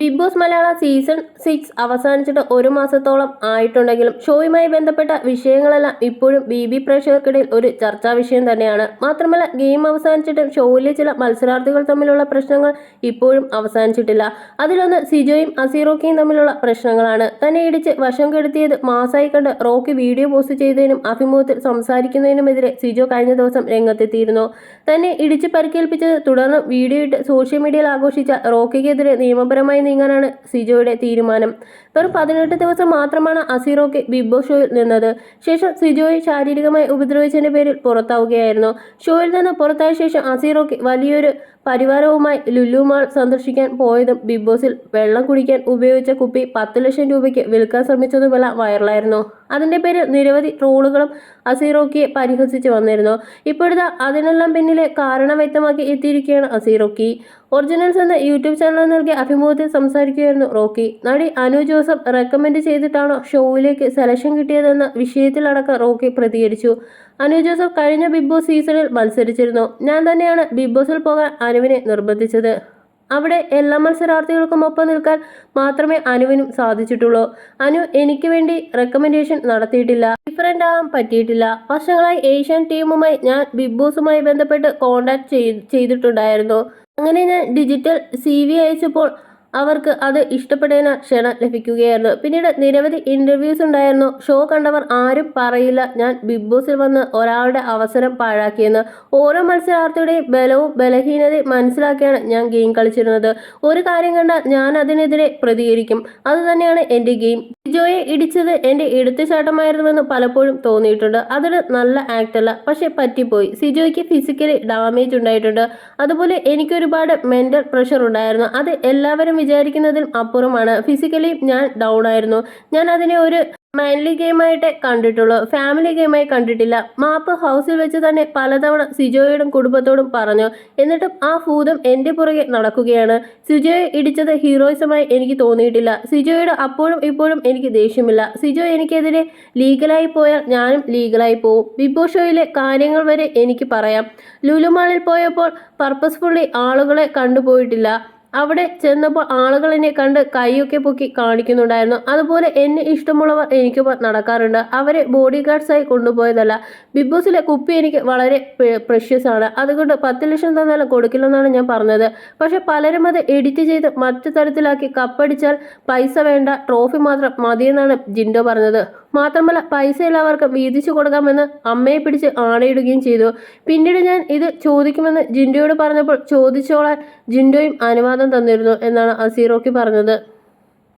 Bigg Boss Malayala season six അവസാനിച്ചിട്ട് ഒരു മാസത്തോളം ആയിട്ടുണ്ടെങ്കിലും ഷോയുമായി ബന്ധപ്പെട്ട വിഷയങ്ങളെല്ലാം ഇപ്പോഴും ബി ബി പ്രേക്ഷകർക്കിടയിൽ ഒരു ചർച്ചാ വിഷയം തന്നെയാണ്. മാത്രമല്ല ഗെയിം അവസാനിച്ചിട്ടും ഷോയിലെ ചില മത്സരാർത്ഥികൾ തമ്മിലുള്ള പ്രശ്നങ്ങൾ ഇപ്പോഴും അവസാനിച്ചിട്ടില്ല. അതിലൊന്ന് സിജോയും അസീറോക്കിയും തമ്മിലുള്ള പ്രശ്നങ്ങളാണ്. തന്നെ ഇടിച്ച് വശം കെടുത്തിയത് മാസായി കണ്ട് റോക്കി വീഡിയോ പോസ്റ്റ് ചെയ്തതിനും അഭിമുഖത്തിൽ സംസാരിക്കുന്നതിനുമെതിരെ സിജോ കഴിഞ്ഞ ദിവസം രംഗത്തെത്തിയിരുന്നു. തന്നെ ഇടിച്ച് പരിക്കേൽപ്പിച്ചത് തുടർന്ന് വീഡിയോ ഇട്ട് സോഷ്യൽ മീഡിയയിൽ ആഘോഷിച്ച റോക്കിക്കെതിരെ നിയമപരമായി നീങ്ങാനാണ് സിജോയുടെ തീരുമാനം. വെറും പതിനെട്ട് ദിവസം മാത്രമാണ് അസീറോക്ക് ബിഗ് ബോസ് ഷോയിൽ നിന്നത്. ശേഷം സിജോയെ ശാരീരികമായി ഉപദ്രവിച്ചതിന്റെ പേരിൽ പുറത്താവുകയായിരുന്നു. ഷോയിൽ നിന്ന് പുറത്തായ ശേഷം അസീറോക്ക് വലിയൊരു പരിവാരവുമായി ലുലു മാൾ സന്ദർശിക്കാൻ പോയതും ബിഗ് ബോസിൽ വെള്ളം കുടിക്കാൻ ഉപയോഗിച്ച കുപ്പി പത്ത് ലക്ഷം രൂപയ്ക്ക് വിൽക്കാൻ ശ്രമിച്ചതുമെല്ലാം വൈറലായിരുന്നു. അതിന്റെ പേര് നിരവധി ട്രോളുകളും അസീറോക്കിയെ പരിഹസിച്ച് വന്നിരുന്നു. ഇപ്പോഴത്തെ അതിനെല്ലാം പിന്നിലെ കാരണം വ്യക്തമാക്കി എത്തിയിരിക്കുകയാണ് അസീറോക്കി ഒറിജിനൽസ് എന്ന യൂട്യൂബ് ചാനൽ നൽകിയ അഭിമുഖത്തിൽ സംസാരിക്കുകയായിരുന്നു റോക്കി. നടി അനു ജോസഫ് റെക്കമെൻഡ് ചെയ്തിട്ടാണോ ഷോയിലേക്ക് സെലക്ഷൻ കിട്ടിയതെന്ന വിഷയത്തിലടക്കം റോക്കി പ്രതികരിച്ചു. അനു ജോസഫ് കഴിഞ്ഞ ബിഗ് ബോസ് സീസണിൽ മത്സരിച്ചിരുന്നു. ഞാൻ തന്നെയാണ് ബിഗ് ബോസിൽ പോകാൻ അനുവിനെ നിർബന്ധിച്ചത്. അവിടെ എല്ലാ മത്സരാർത്ഥികൾക്കും ഒപ്പം നിൽക്കാൻ മാത്രമേ അനുവിനും സാധിച്ചിട്ടുള്ളൂ. അനു എനിക്ക് വേണ്ടി റെക്കമെൻഡേഷൻ നടത്തിയിട്ടില്ല. ഡിഫറന്റ് ആകാൻ പറ്റിയിട്ടില്ല. വർഷങ്ങളായി ഏഷ്യൻ ടീമുമായി ഞാൻ ബിഗ് ബോസുമായി ബന്ധപ്പെട്ട് കോണ്ടാക്ട് ചെയ്തിട്ടുണ്ടായിരുന്നു. അങ്ങനെ ഞാൻ ഡിജിറ്റൽ സി വി അയച്ചപ്പോൾ അവർക്ക് അത് ഇഷ്ടപ്പെടുന്ന ക്ഷണം ലഭിക്കുകയായിരുന്നു. പിന്നീട് നിരവധി ഇന്റർവ്യൂസ് ഉണ്ടായിരുന്നു. ഷോ കണ്ടവർ ആരും പറയില്ല. ഞാൻ ബിഗ് ബോസിൽ വന്ന് ഒരാളുടെ അവസരം പാഴാക്കിയെന്ന്. ഓരോ മത്സരാർത്ഥിയുടെയും ബലവും ബലഹീനതയും മനസ്സിലാക്കിയാണ് ഞാൻ ഗെയിം കളിച്ചിരുന്നത്. ഒരു കാര്യം കണ്ടാൽ ഞാൻ അതിനെതിരെ പ്രതികരിക്കും. അതുതന്നെയാണ് എന്റെ ഗെയിം ജിജോയെ ഇടിച്ചത് എന്റെ എടുത്തുചാട്ടമായിരുന്നുവെന്ന് പലപ്പോഴും തോന്നിയിട്ടുണ്ട്. അതൊരു നല്ല ആക്ട് അല്ല. പക്ഷെ പറ്റിപ്പോയി. സിജോയ്ക്ക് ഫിസിക്കലി ഡാമേജ് ഉണ്ടായിട്ടുണ്ട്. അതുപോലെ എനിക്കൊരുപാട് മെന്റൽ പ്രഷർ ഉണ്ടായിരുന്നു. അത് എല്ലാവരും വിചാരിക്കുന്നതിൽ അപ്പുറമാണ്. ഫിസിക്കലി ഞാൻ ഡൗൺ ആയിരുന്നു. ഞാൻ അതിനെ ഒരു മൈൻലി ഗെയിമായിട്ടേ കണ്ടിട്ടുള്ളൂ. ഫാമിലി ഗെയിമായി കണ്ടിട്ടില്ല. മാപ്പ് ഹൗസിൽ വെച്ച് തന്നെ പലതവണ സിജോയോടും കുടുംബത്തോടും പറഞ്ഞു. എന്നിട്ടും ആ ഭൂതം എന്റെ പുറകെ നടക്കുകയാണ്. സിജോയെ ഇടിച്ചത് ഹീറോയിസമായി എനിക്ക് തോന്നിയിട്ടില്ല. സിജോയോട് അപ്പോഴും ഇപ്പോഴും എനിക്ക് ദേഷ്യമില്ല. സിജോ എനിക്കെതിരെ ലീഗലായി പോയാൽ ഞാനും ലീഗലായി പോവും. ബിഗ് ബോസ് ഷോയിലെ കാര്യങ്ങൾ വരെ എനിക്ക് പറയാം. ലുലുമാളിൽ പോയപ്പോൾ പർപ്പസ്ഫുള്ളി ആളുകളെ കണ്ടുപോയിട്ടില്ല. അവിടെ ചെന്നപ്പോൾ ആളുകൾ എന്നെ കണ്ട് കൈയൊക്കെ പൊക്കി കാണിക്കുന്നുണ്ടായിരുന്നു. അതുപോലെ എന്നെ ഇഷ്ടമുള്ളവർ എനിക്ക് നടക്കാറുണ്ട്. അവരെ ബോഡി ഗാർഡ്സായി കൊണ്ടുപോയതല്ല. ബിഗ് ബോസിലെ കുപ്പി എനിക്ക് വളരെ പ്രഷ്യസ് ആണ്. അതുകൊണ്ട് പത്ത് ലക്ഷം തന്നാലും കൊടുക്കില്ലെന്നാണ് ഞാൻ പറഞ്ഞത്. പക്ഷെ പലരും അത് എഡിറ്റ് ചെയ്ത് മറ്റു തരത്തിലാക്കി കപ്പടിച്ചാൽ പൈസ വേണ്ട ട്രോഫി മാത്രം മതിയെന്നാണ് ജിൻഡോ പറഞ്ഞത്. മാത്രമല്ല പൈസ എല്ലാവർക്കും വീതിച്ചു കൊടുക്കാമെന്ന് അമ്മയെ പിടിച്ച് ആണയിടുകയും ചെയ്തു. പിന്നീട് ഞാൻ ഇത് ചോദിക്കുമെന്ന് ജിൻഡോയോട് പറഞ്ഞപ്പോൾ ചോദിച്ചോളാൻ ജിൻഡോയും അനുവാദം തന്നിരുന്നു എന്നാണ് അസീറോക്കി പറഞ്ഞത്.